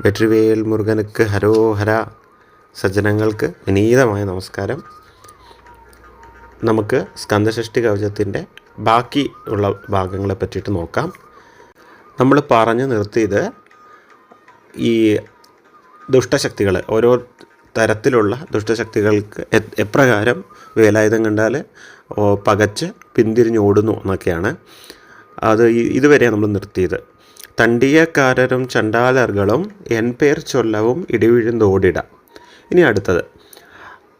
വെട്രിവേൽ മുരുകനുക്ക് ഹരോഹര സജ്ജനങ്ങൾക്ക് വിനീതമായ നമസ്കാരം. നമുക്ക് സ്കന്ദഷഷ്ടി കവചത്തിന്റെ ബാക്കി ഉള്ള ഭാഗങ്ങളെ പറ്റിയിട്ട് നോക്കാം. നമ്മൾ പറഞ്ഞു നിർത്തിയത് ഈ ദുഷ്ടശക്തികൾ ഓരോ തരത്തിലുള്ള ദുഷ്ടശക്തികൾക്ക് എപ്രകാരം വേലായുധം കണ്ടാൽ പകച്ച് പിന്തിരിഞ്ഞോടുന്നു എന്നൊക്കെയാണ്. അത് ഇതുവരെ നമ്മൾ നിർത്തിയത്. തണ്ടിയക്കാരരും ചണ്ടാലർകളും എൻപേർ ചൊല്ലവും ഇടിവിഴുന്നോടിട. ഇനി അടുത്തത്.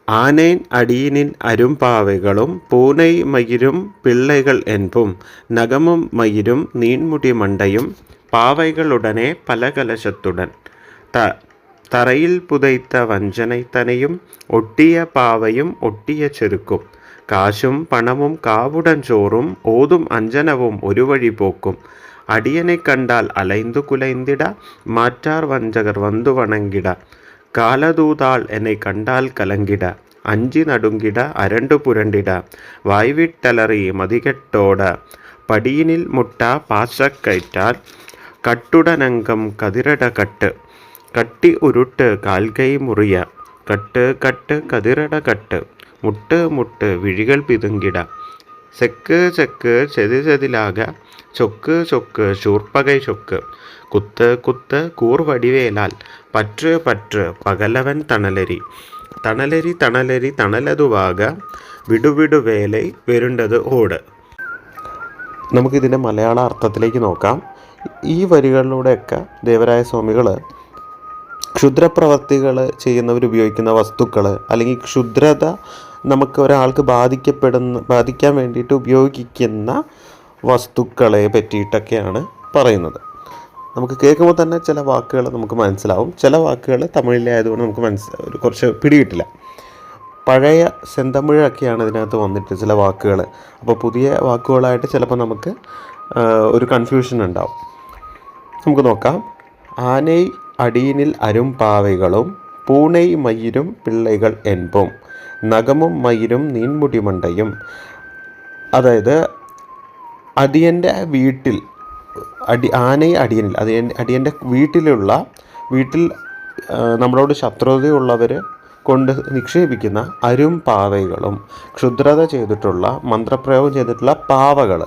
ആനേൻ അടിയനിൻ അരുംപാവകളും പൂനൈ മയിരും പിള്ളകൾ എൻപും നഗമും മയിരും നീൺമുടി മണ്ടയും പാവകളുടനെ പല കലശത്തുടൻ ത തറയിൽ പുതയ്ത്ത വഞ്ചനത്തനയും ഒട്ടിയ പാവയും ഒട്ടിയ ചെറുക്കും കാശും പണവും കാവുടൻ ചോറും ഓതും അഞ്ജനവും ഒരു വഴി പോക്കും. അടിയനെ കണ്ടാൽ അലൈന്തു കുലൈന്തിട മാറ്റാർ വഞ്ചകർ വന്തു വണങ്കിട. കാലദൂതാൾ എന്നെ കണ്ടാൽ കലങ്കിട അഞ്ചി നടുങ്കിട അരണ്ടു പുരണ്ടിട. വായ്വിട്ടലറി മതികെട്ടോട. പടിയിനിൽ മുട്ട പാശക്കയറ്റാൽ കട്ടുടനങ്കം കതിരട കട്ട്. കട്ടി ഉരുട്ട് കാൽകൈ മുറിയ. കട്ട് കട്ട് കതിരട കട്ട്. മുട്ട് മുട്ട് വിഴികൾ പിതുങ്കിട. സെക്ക് ചെക്ക് ചെതി ചെതിലാക ചൊക്ക് ചൊക്ക് ശൂർപ്പകൈ ചൊക്ക്. കുത്ത് കുത്ത് കൂർവടിവേലാൽ പറ്റ് പറ്റ് പകലവൻ തണലരി. തണലരി തണലരി തണലതുവാക വിടുവിടു വേലൈ വരുണ്ടത് ഓട്. നമുക്കിതിന്റെ മലയാള അർത്ഥത്തിലേക്ക് നോക്കാം. ഈ വരികളിലൂടെയൊക്കെ ദേവരായ സ്വാമികൾ ക്ഷുദ്രപ്രവർത്തികൾ ചെയ്യുന്നവർ ഉപയോഗിക്കുന്ന വസ്തുക്കൾ അല്ലെങ്കിൽ ക്ഷുദ്രത നമുക്ക് ഒരാൾക്ക് ബാധിക്കപ്പെടുന്ന ബാധിക്കാൻ വേണ്ടിയിട്ട് ഉപയോഗിക്കുന്ന വസ്തുക്കളെ പറ്റിയിട്ടൊക്കെയാണ് പറയുന്നത്. നമുക്ക് കേൾക്കുമ്പോൾ തന്നെ ചില വാക്കുകൾ നമുക്ക് മനസ്സിലാവും. ചില വാക്കുകൾ തമിഴിലെ ആയതുകൊണ്ട് നമുക്ക് മനസ്സിലാവും കുറച്ച് പിടികിട്ടില്ല. പഴയ സെന്തമിഴൊക്കെയാണ് ഇതിനകത്ത് വന്നിട്ട് ചില വാക്കുകൾ. അപ്പോൾ പുതിയ വാക്കുകളായിട്ട് ചിലപ്പോൾ നമുക്ക് ഒരു കൺഫ്യൂഷൻ ഉണ്ടാവും. നമുക്ക് നോക്കാം. ആനൈ അടിയനിൽ അരും പാവകളും പൂണൈ മയിരും പിള്ളൈകൾ എൻപും. നഖമും മയിലും നീൻമുടിമണ്ടയും അതായത് അടിയന്റെ വീട്ടിൽ അടി ആനയെ അടിയനിൽ അടിയൻ അടിയന്റെ വീട്ടിലുള്ള വീട്ടിൽ നമ്മളോട് ശത്രുതയുള്ളവർ കൊണ്ട് നിക്ഷേപിക്കുന്ന അരും പാവകളും ക്ഷുദ്രത ചെയ്തിട്ടുള്ള മന്ത്രപ്രയോഗം ചെയ്തിട്ടുള്ള പാവകൾ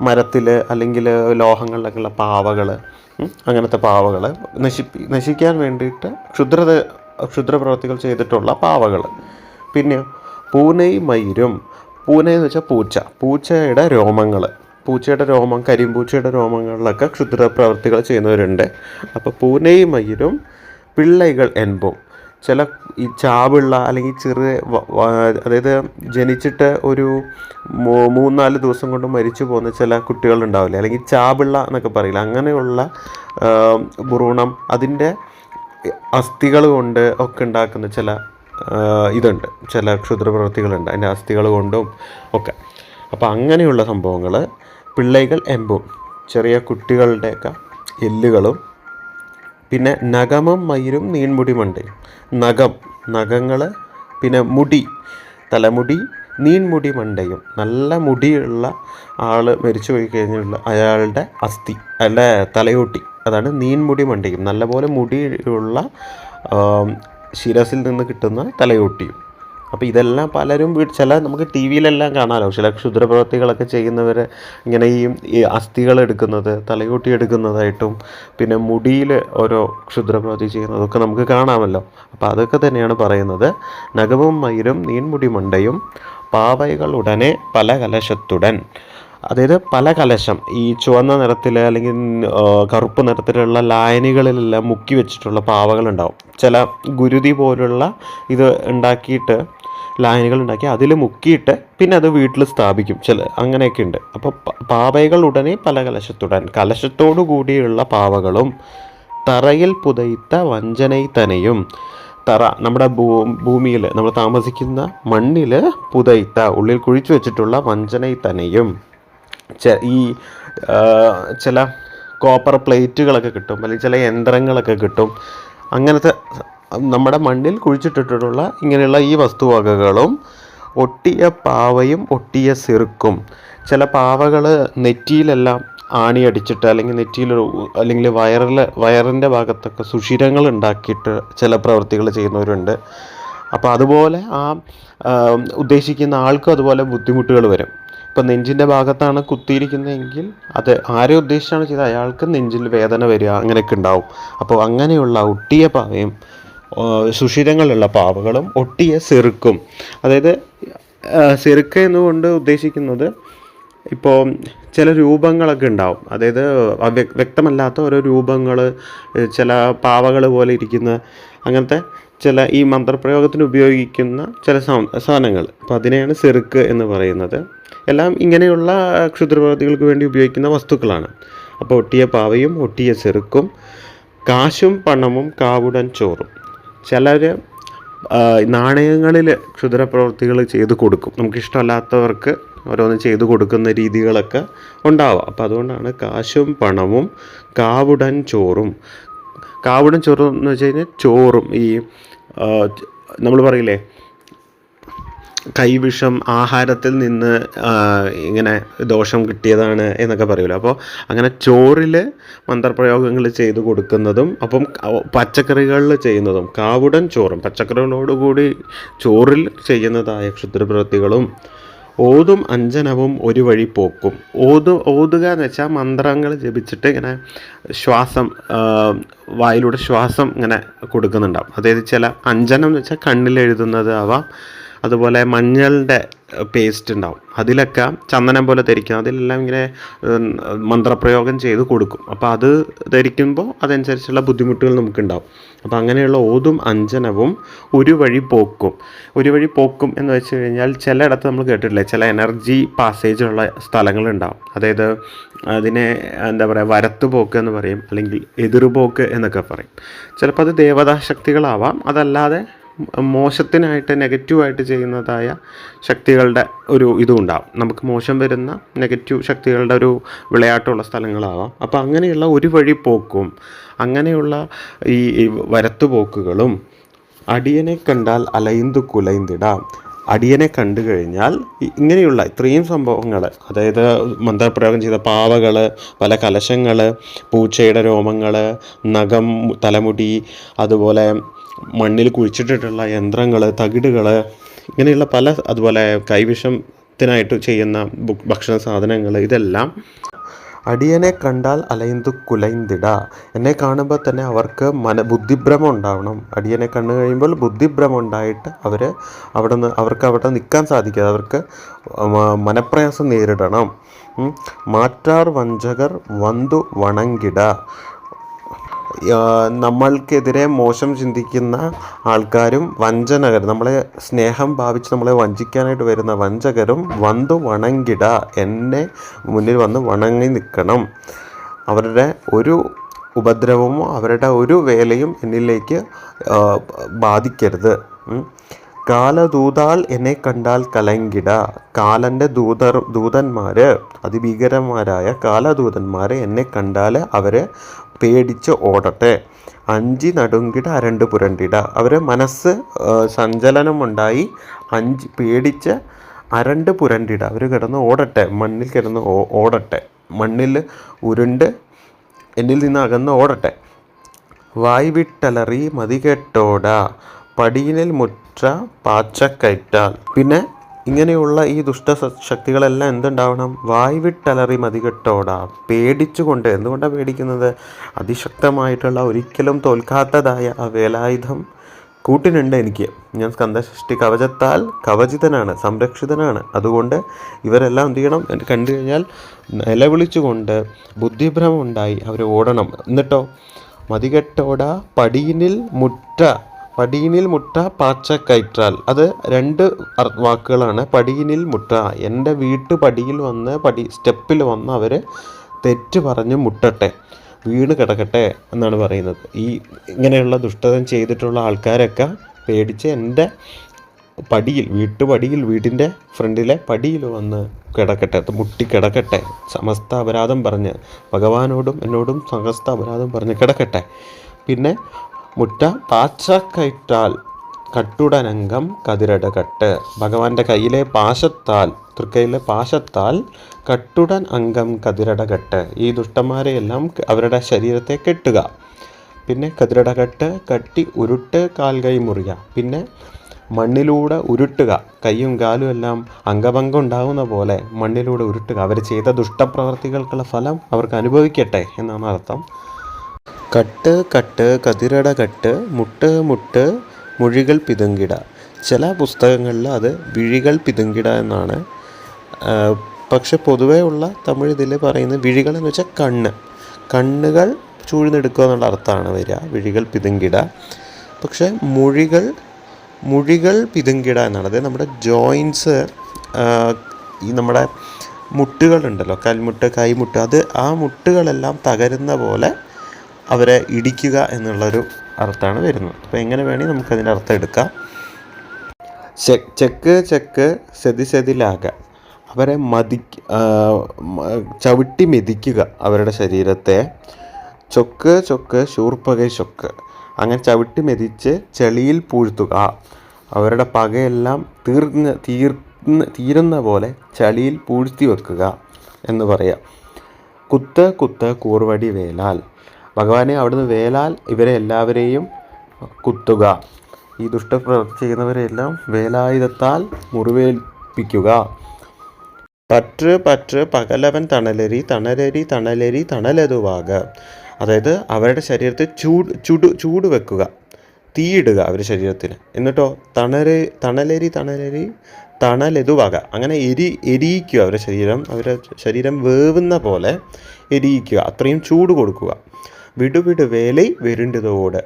മരത്തിൽ അല്ലെങ്കിൽ ലോഹങ്ങളിലൊക്കെയുള്ള പാവകൾ അങ്ങനത്തെ പാവകൾ നശിപ്പി നശിക്കാൻ വേണ്ടിയിട്ട് ക്ഷുദ്രത ക്ഷുദ്രപ്രവർത്തികൾ ചെയ്തിട്ടുള്ള പാവകൾ പിന്നെ പൂനൈ മയിരും പൂന എന്ന് വെച്ചാൽ പൂച്ച. പൂച്ചയുടെ രോമങ്ങൾ പൂച്ചയുടെ രോമം കരിമ്പൂച്ചയുടെ രോമങ്ങളിലൊക്കെ ക്ഷുദ്ര പ്രവർത്തികൾ ചെയ്യുന്നവരുണ്ട്. അപ്പോൾ പൂനൈ മയിരും പിള്ളൈകൾ എൻപും. ചില ഈ ചാവുള്ള അല്ലെങ്കിൽ ചെറിയ അതായത് ജനിച്ചിട്ട് ഒരു മൂന്നാൽ ദിവസം കൊണ്ട് മരിച്ചു പോകുന്ന ചില കുട്ടികളുണ്ടാവില്ലേ അല്ലെങ്കിൽ ചാവുള്ള എന്നൊക്കെ പറയില്ല? അങ്ങനെയുള്ള ഭ്രൂണം അതിന്റെ അസ്ഥികൾ കൊണ്ട് ഒക്കെ ഉണ്ടാക്കുന്ന ചില ഇതുണ്ട്. ചില ക്ഷുദ്രപ്രവൃത്തികളുണ്ട് അതിന്റെ അസ്ഥികൾ കൊണ്ടും ഒക്കെ. അപ്പോൾ അങ്ങനെയുള്ള സംഭവങ്ങൾ പിള്ളൈകൾ എമ്പും ചെറിയ കുട്ടികളുടെയൊക്കെ എല്ലുകളും പിന്നെ നഖമും മയിരും നീൺമുടി മണ്ടയും നഖം നഖങ്ങൾ പിന്നെ മുടി തലമുടി നീൺമുടി മണ്ടയും. നല്ല മുടിയുള്ള ആൾ മരിച്ചു പോയി കഴിഞ്ഞുള്ള അയാളുടെ അസ്ഥി അല്ല തലയോട്ടി. അതാണ് നീൻമുടി മണ്ടയും. നല്ലപോലെ മുടിയുള്ള ശിരസിൽ നിന്ന് കിട്ടുന്ന തലയോട്ടിയും. അപ്പോൾ ഇതെല്ലാം പലരും ചില നമുക്ക് ടി വിയിലെല്ലാം കാണാമല്ലോ ചില ക്ഷുദ്രപ്രവർത്തികളൊക്കെ ചെയ്യുന്നവർ ഇങ്ങനെ ഈ അസ്ഥികൾ എടുക്കുന്നത് തലയോട്ടി എടുക്കുന്നതായിട്ടും പിന്നെ മുടിയിൽ ഓരോ ക്ഷുദ്രപ്രവർത്തി ചെയ്യുന്നതൊക്കെ നമുക്ക് കാണാമല്ലോ. അപ്പോൾ അതൊക്കെ തന്നെയാണ് പറയുന്നത്. നഖവും മയിലും നീൻമുടി മണ്ടയും പാവൈകൾ ഉടനെ പല കലശത്തുടൻ. അതായത് പല കലശം ഈ ചുവന്ന നിറത്തിൽ അല്ലെങ്കിൽ കറുപ്പ് നിറത്തിലുള്ള ലായനികളിലെല്ലാം മുക്കി വെച്ചിട്ടുള്ള പാവകളുണ്ടാവും. ചില ഗുരുതി പോലുള്ള ഇത് ഉണ്ടാക്കിയിട്ട് ലായനികൾ ഉണ്ടാക്കി അതിൽ മുക്കിയിട്ട് പിന്നെ അത് വീട്ടിൽ സ്ഥാപിക്കും. ചില അങ്ങനെയൊക്കെ ഉണ്ട്. അപ്പോൾ പാവകൾ ഉടനെ പല കലശത്തുടൻ കലശത്തോടു കൂടിയുള്ള പാവകളും തറയിൽ പുതയിത്ത വഞ്ചനൈ തനയും തറ നമ്മുടെ ഭൂ ഭൂമിയിൽ നമ്മൾ താമസിക്കുന്ന മണ്ണിൽ പുതയിത്ത ഉള്ളിൽ കുഴിച്ചു വെച്ചിട്ടുള്ള വഞ്ചനൈ തനയും ഈ ചില കോപ്പർ പ്ലേറ്റുകളൊക്കെ കിട്ടും അല്ലെങ്കിൽ ചില യന്ത്രങ്ങളൊക്കെ കിട്ടും. അങ്ങനത്തെ നമ്മുടെ മണ്ണിൽ കുഴിച്ചിട്ടിട്ടുള്ള ഇങ്ങനെയുള്ള ഈ വസ്തുവകകളും ഒട്ടിയ പാവയും ഒട്ടിയ സിറുക്കും. ചില പാവകൾ നെറ്റിയിലെല്ലാം ആണി അടിച്ചിട്ട് അല്ലെങ്കിൽ നെറ്റിയിൽ അല്ലെങ്കിൽ വയറിൽ വയറിന്റെ ഭാഗത്തൊക്കെ സുഷിരങ്ങൾ ഉണ്ടാക്കിയിട്ട് ചില പ്രവൃത്തികൾ ചെയ്യുന്നവരുണ്ട്. അപ്പോൾ അതുപോലെ ആ ഉദ്ദേശിക്കുന്ന ആൾക്കും അതുപോലെ ബുദ്ധിമുട്ടുകൾ വരും. ഇപ്പം നെഞ്ചിന്റെ ഭാഗത്താണ് കുത്തിയിരിക്കുന്നതെങ്കിൽ അത് ആരെ ഉദ്ദേശിച്ചാണ് ചെയ്തത്? അയാൾക്ക് നെഞ്ചിൽ വേദന വരിക അങ്ങനെയൊക്കെ ഉണ്ടാവും. അപ്പോൾ അങ്ങനെയുള്ള ഒട്ടിയ പാവയും സുഷിരങ്ങളുള്ള പാവകളും ഒട്ടിയ സെറുക്കും. അതായത് സെറുക്ക് എന്നുകൊണ്ട് ഉദ്ദേശിക്കുന്നത് ഇപ്പോൾ ചില രൂപങ്ങളൊക്കെ ഉണ്ടാവും. അതായത് വ്യക്തമല്ലാത്ത ഓരോ രൂപങ്ങൾ ചില പാവകൾ പോലെ ഇരിക്കുന്ന അങ്ങനത്തെ ചില ഈ മന്ത്രപ്രയോഗത്തിന് ഉപയോഗിക്കുന്ന ചില സാധനങ്ങൾ. അപ്പോൾ അതിനെയാണ് സെറുക്ക് എന്ന് പറയുന്നത്. എല്ലാം ഇങ്ങനെയുള്ള ക്ഷുദ്രപ്രവർത്തികൾക്ക് വേണ്ടി ഉപയോഗിക്കുന്ന വസ്തുക്കളാണ്. അപ്പോൾ ഒട്ടിയ പാവയും ഒട്ടിയ ചെറുക്കും കാശും പണവും കാവുടൻ ചോറും. ചിലർ നാണയങ്ങളിൽ ക്ഷുദ്രപ്രവർത്തികൾ ചെയ്ത് കൊടുക്കും. നമുക്കിഷ്ടമല്ലാത്തവർക്ക് ഓരോന്ന് ചെയ്തു കൊടുക്കുന്ന രീതികളൊക്കെ ഉണ്ടാവാം. അപ്പോൾ അതുകൊണ്ടാണ് കാശും പണവും കാവുടൻ ചോറും കാവുടൻ ചോറും എന്ന് വെച്ച് കഴിഞ്ഞാൽ ചോറും. ഈ നമ്മൾ പറയില്ലേ കൈവിഷം ആഹാരത്തിൽ നിന്ന് ഇങ്ങനെ ദോഷം കിട്ടിയതാണ് എന്നൊക്കെ പറയുമല്ലോ അപ്പോൾ അങ്ങനെ ചോറിൽ മന്ത്രപ്രയോഗങ്ങൾ ചെയ്തു കൊടുക്കുന്നതും അപ്പം പച്ചക്കറികളിൽ ചെയ്യുന്നതും കാവുടൻ ചോറും പച്ചക്കറികളോടുകൂടി ചോറിൽ ചെയ്യുന്നതായ ക്ഷുദ്രപ്രവൃത്തികളും ഓതും അഞ്ജനവും ഒരു വഴി പോക്കും. ഓതു ഓതുക എന്ന് വെച്ചാൽ മന്ത്രങ്ങൾ ജപിച്ചിട്ട് ഇങ്ങനെ ശ്വാസം വായിലൂടെ ശ്വാസം ഇങ്ങനെ കൊടുക്കുന്നുണ്ടാവും. അതായത് ചില അഞ്ജനം എന്ന് വെച്ചാൽ കണ്ണിൽ എഴുതുന്നത് ആവാം അതുപോലെ മഞ്ഞളുടെ പേസ്റ്റ് ഉണ്ടാവും. അതിലൊക്കെ ചന്ദനം പോലെ ധരിക്കും അതിലെല്ലാം ഇങ്ങനെ മന്ത്രപ്രയോഗം ചെയ്ത് കൊടുക്കും. അപ്പോൾ അത് ധരിക്കുമ്പോൾ അതനുസരിച്ചുള്ള ബുദ്ധിമുട്ടുകൾ നമുക്കുണ്ടാവും. അപ്പോൾ അങ്ങനെയുള്ള ഓതും അഞ്ജനവും ഒരു വഴി പോക്കും. ഒരു വഴി പോക്കും എന്ന് വെച്ച് കഴിഞ്ഞാൽ ചിലയിടത്ത് നമ്മൾ കേട്ടിട്ടില്ലേ? ചില എനർജി പാസേജുള്ള സ്ഥലങ്ങളുണ്ടാവും. അതായത് അതിനെ എന്താ പറയുക വരത്ത് പോക്ക് എന്ന് പറയും. അല്ലെങ്കിൽ എതിർപോക്ക് എന്നൊക്കെ പറയും. ചിലപ്പോൾ അത് ദേവതാശക്തികളാവാം. അതല്ലാതെ മോശത്തിനായിട്ട് നെഗറ്റീവായിട്ട് ചെയ്യുന്നതായ ശക്തികളുടെ ഒരു ഇതും ഉണ്ടാവും നമുക്ക് മോശം വരുന്ന നെഗറ്റീവ് ശക്തികളുടെ ഒരു വിളയാട്ടമുള്ള സ്ഥലങ്ങളാവാം. അപ്പോൾ അങ്ങനെയുള്ള ഒരു വഴി പോക്കും അങ്ങനെയുള്ള ഈ വരത്തുപോക്കുകളും അടിയനെ കണ്ടാൽ അലൈന്തു കുലൈന്തിടാം. അടിയനെ കണ്ടു കഴിഞ്ഞാൽ ഇങ്ങനെയുള്ള ഇത്രയും സംഭവങ്ങൾ അതായത് മന്ത്രപ്രയോഗം ചെയ്ത പാവകൾ പല കലശങ്ങൾ പൂച്ചയുടെ രോമങ്ങൾ നഖം തലമുടി അതുപോലെ മണ്ണിൽ കുഴിച്ചിട്ടിട്ടുള്ള യന്ത്രങ്ങൾ തകിടുകൾ ഇങ്ങനെയുള്ള പല അതുപോലെ കൈവിഷത്തിനായിട്ട് ചെയ്യുന്ന ഭക്ഷണ സാധനങ്ങൾ ഇതെല്ലാം അടിയനെ കണ്ടാൽ അലൈന്തു കുലൈന്തിട. എന്നെ കാണുമ്പോൾ തന്നെ അവർക്ക് മന ബുദ്ധിഭ്രമം ഉണ്ടാവണം. അടിയനെ കണ്ടു കഴിയുമ്പോൾ ബുദ്ധിഭ്രമം ഉണ്ടായിട്ട് അവർ അവിടെ നിന്ന് അവർക്ക് അവിടെ നിൽക്കാൻ സാധിക്കാതെ അവർക്ക് മനപ്രയാസം നേരിടണം. മാറ്റാർ വഞ്ചകർ വന്തു വണങ്കിട. നമ്മൾക്കെതിരെ മോശം ചിന്തിക്കുന്ന ആൾക്കാരും വഞ്ചനകർ നമ്മളെ സ്നേഹം ഭാവിച്ച് നമ്മളെ വഞ്ചിക്കാനായിട്ട് വരുന്ന വഞ്ചകരും വന്ന് വണങ്ങിട എന്നെ മുന്നിൽ വന്ന് വണങ്ങി നിൽക്കണം. അവരുടെ ഒരു ഉപദ്രവമോ അവരുടെ ഒരു വേലയും എന്നിലേക്ക് ബാധിക്കരുത്. കാലദൂതാൽ എന്നെ കണ്ടാൽ കലങ്കിട. കാലന്റെ ദൂതർ ദൂതന്മാർ അതിഭീകരന്മാരായ കാലദൂതന്മാർ എന്നെ കണ്ടാൽ അവർ പേടിച്ച് ഓടട്ടെ. അഞ്ചി നടുങ്കിട അരണ്ട് പുരണ്ടിട. അവരെ മനസ്സ് സഞ്ചലനമുണ്ടായി. അഞ്ച് പേടിച്ച് അരണ്ട് പുരണ്ടിട. അവർ കിടന്ന് ഓടട്ടെ. മണ്ണിൽ കിടന്ന് ഓടട്ടെ. മണ്ണിൽ ഉരുണ്ട് എന്നിൽ നിന്ന് അകന്ന് ഓടട്ടെ. വായ് വിട്ടലറി മതി മതികെട്ടോട. പടിയിനിൽ മുറ്റ പാച്ചക്കയറ്റാൽ. പിന്നെ ഇങ്ങനെയുള്ള ഈ ദുഷ്ട ശക്തികളെല്ലാം എന്തുണ്ടാവണം? വായ്വിട്ടലറി മതികെട്ടോടാ. പേടിച്ചുകൊണ്ട്. എന്തുകൊണ്ടാണ് പേടിക്കുന്നത്? അതിശക്തമായിട്ടുള്ള ഒരിക്കലും തോൽക്കാത്തതായ ആ വേലായുധം കൂട്ടിനുണ്ട് എനിക്ക്. ഞാൻ സ്കന്ധഷ്ടി കവചത്താൽ കവചിതനാണ് സംരക്ഷിതനാണ്. അതുകൊണ്ട് ഇവരെല്ലാം എന്ത് ചെയ്യണം? കണ്ടു കഴിഞ്ഞാൽ നിലവിളിച്ചുകൊണ്ട് ബുദ്ധിഭ്രമം ഉണ്ടായി അവർ ഓടണം. എന്നിട്ടോ? മതികെട്ടോട പടിയിനിൽ മുറ്റ പടിയിനിൽ മുട്ട പാച്ച കയറ്റാൽ. അത് രണ്ട് വാക്കുകളാണ്. പടിയിനിൽ മുട്ട. എന്റെ വീട്ടു പടിയിൽ വന്ന് പടി സ്റ്റെപ്പിൽ വന്ന് അവർ തെറ്റ് പറഞ്ഞ് മുട്ടട്ടെ വീണ് കിടക്കട്ടെ എന്നാണ് പറയുന്നത്. ഈ ഇങ്ങനെയുള്ള ദുഷ്ടതം ചെയ്തിട്ടുള്ള ആൾക്കാരൊക്കെ പേടിച്ച് എന്റെ പടിയിൽ വീട്ടുപടിയിൽ വീടിന്റെ ഫ്രണ്ടിലെ പടിയിൽ വന്ന് കിടക്കട്ടെ മുട്ടി കിടക്കട്ടെ സമസ്ത അപരാധം പറഞ്ഞ് ഭഗവാനോടും എന്നോടും സമസ്ത അപരാധം പറഞ്ഞ് കിടക്കട്ടെ. പിന്നെ മുറ്റ പാച്ച കട്ടുടനംഗം കതിരടകട്ട്. ഭഗവാന്റെ കയ്യിലെ പാശത്താൽ തൃക്കൈയിലെ പാശത്താൽ കട്ടുടൻ അംഗം കതിരടകട്ട്. ഈ ദുഷ്ടന്മാരെയെല്ലാം അവരുടെ ശരീരത്തെ കെട്ടുക. പിന്നെ കതിരടകട്ട് കട്ടി ഉരുട്ട് കാൽ കൈ മുറിയുക പിന്നെ മണ്ണിലൂടെ ഉരുട്ടുക. കൈയും കാലും എല്ലാം അംഗഭംഗം ഉണ്ടാകുന്ന പോലെ മണ്ണിലൂടെ ഉരുട്ടുക. അവർ ചെയ്ത ദുഷ്ടപ്രവർത്തികൾക്കുള്ള ഫലം അവർക്ക് അനുഭവിക്കട്ടെ എന്നാണ് അർത്ഥം. കട്ട് കട്ട് കതിരട കട്ട് മുട്ട് മുട്ട് മുഴികൾ പിതുങ്കിട. ചില പുസ്തകങ്ങളിൽ അത് വിഴികൾ പിതുങ്കിട എന്നാണ്. പക്ഷെ പൊതുവേ ഉള്ള തമിഴ് ഇതിൽ പറയുന്നത് വിഴികൾ എന്ന് വെച്ചാൽ കണ്ണ്. കണ്ണുകൾ ചൂഴ്ന്നെടുക്കുക എന്നുള്ള അർത്ഥമാണ് വരിക വിഴികൾ പിതുങ്കിട. പക്ഷെ മുഴികൾ മുഴികൾ പിതുങ്കിട എന്നാണ്. അതായത് നമ്മുടെ ജോയിൻസ് ഈ നമ്മുടെ മുട്ടുകളുണ്ടല്ലോ കൽമുട്ട് കൈമുട്ട് അത് ആ മുട്ടുകളെല്ലാം തകരുന്ന പോലെ അവരെ ഇടിക്കുക എന്നുള്ളൊരു അർത്ഥമാണ് വരുന്നത്. അപ്പോൾ എങ്ങനെ വേണമെങ്കിൽ നമുക്കതിന്റെ അർത്ഥം എടുക്കാം. ചെക്ക് ചെക്ക് സെതി സെതിലാക അവരെ മതി ചവിട്ടി മെതിക്കുക അവരുടെ ശരീരത്തെ. ചൊക്ക് ചൊക്ക് ശൂർപ്പകൈ ചൊക്ക്. അങ്ങനെ ചവിട്ടി മെതിച്ച് ചെളിയിൽ പൂഴ്ത്തുക. അവരുടെ പകയെല്ലാം തീർന്ന് തീർന്ന് തീരുന്ന പോലെ ചളിയിൽ പൂഴ്ത്തി വെക്കുക എന്ന് പറയാം. കുത്ത് കുത്ത് കൂർവടി വേലാൽ. ഭഗവാനെ അവിടുന്ന് വേലാൽ ഇവരെ എല്ലാവരെയും കുത്തുക. ഈ ദുഷ്ടപ്രവൃത്തി ചെയ്യുന്നവരെല്ലാം വേലായുധത്താൽ മുറിവേൽപ്പിക്കുക. പറ്റ് പറ്റ് പകലവൻ തണലരി തണലരി തണലരി തണലതുവാക. അതായത് അവരുടെ ശരീരത്തെ ചൂട് ചുടു ചൂട് വെക്കുക. തീയിടുക അവരുടെ ശരീരത്തിന്. എന്നിട്ടോ തണര് തണലരി തണലരി തണലെതുവാക. അങ്ങനെ എരി എരിയിക്കുക അവരുടെ ശരീരം. അവരുടെ ശരീരം വേവുന്ന പോലെ എരിയിക്കുക. അത്രയും ചൂട് കൊടുക്കുക. വിടു വിടു വേലൈ വരുണ്ടതോട്.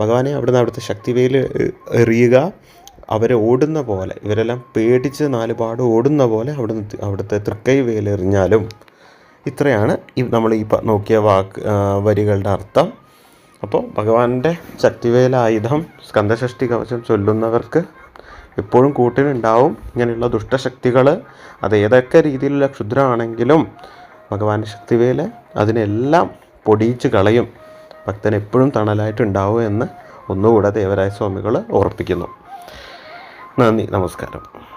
ഭഗവാനെ അവിടുന്ന് അവിടുത്തെ ശക്തിവേൽ എറിയുക. അവരെ ഓടുന്ന പോലെ ഇവരെല്ലാം പേടിച്ച് നാലുപാട് ഓടുന്ന പോലെ അവിടുന്ന് അവിടുത്തെ തൃക്കൈ വേലെറിഞ്ഞാലും ഇത്രയാണ് ഈ നമ്മൾ ഈ നോക്കിയ വാക്ക് വരികളുടെ അർത്ഥം. അപ്പോൾ ഭഗവാന്റെ ശക്തിവേല ആയുധം സ്കന്ധഷഷ്ടി കവചം ചൊല്ലുന്നവർക്ക് എപ്പോഴും കൂട്ടിനുണ്ടാവും ഇങ്ങനെയുള്ള ദുഷ്ടശക്തികൾ അത് ഏതൊക്കെ രീതിയിലുള്ള ക്ഷുദ്രമാണെങ്കിലും ഭഗവാന്റെ ശക്തിവേല അതിനെല്ലാം പൊടിയിച്ച് കളയും. ഭക്തൻ എപ്പോഴും തണലായിട്ടുണ്ടാവും എന്ന് ഒന്നുകൂടെ ദേവരായ സ്വാമികൾ ഓർപ്പിക്കുന്നു. നന്ദി നമസ്കാരം.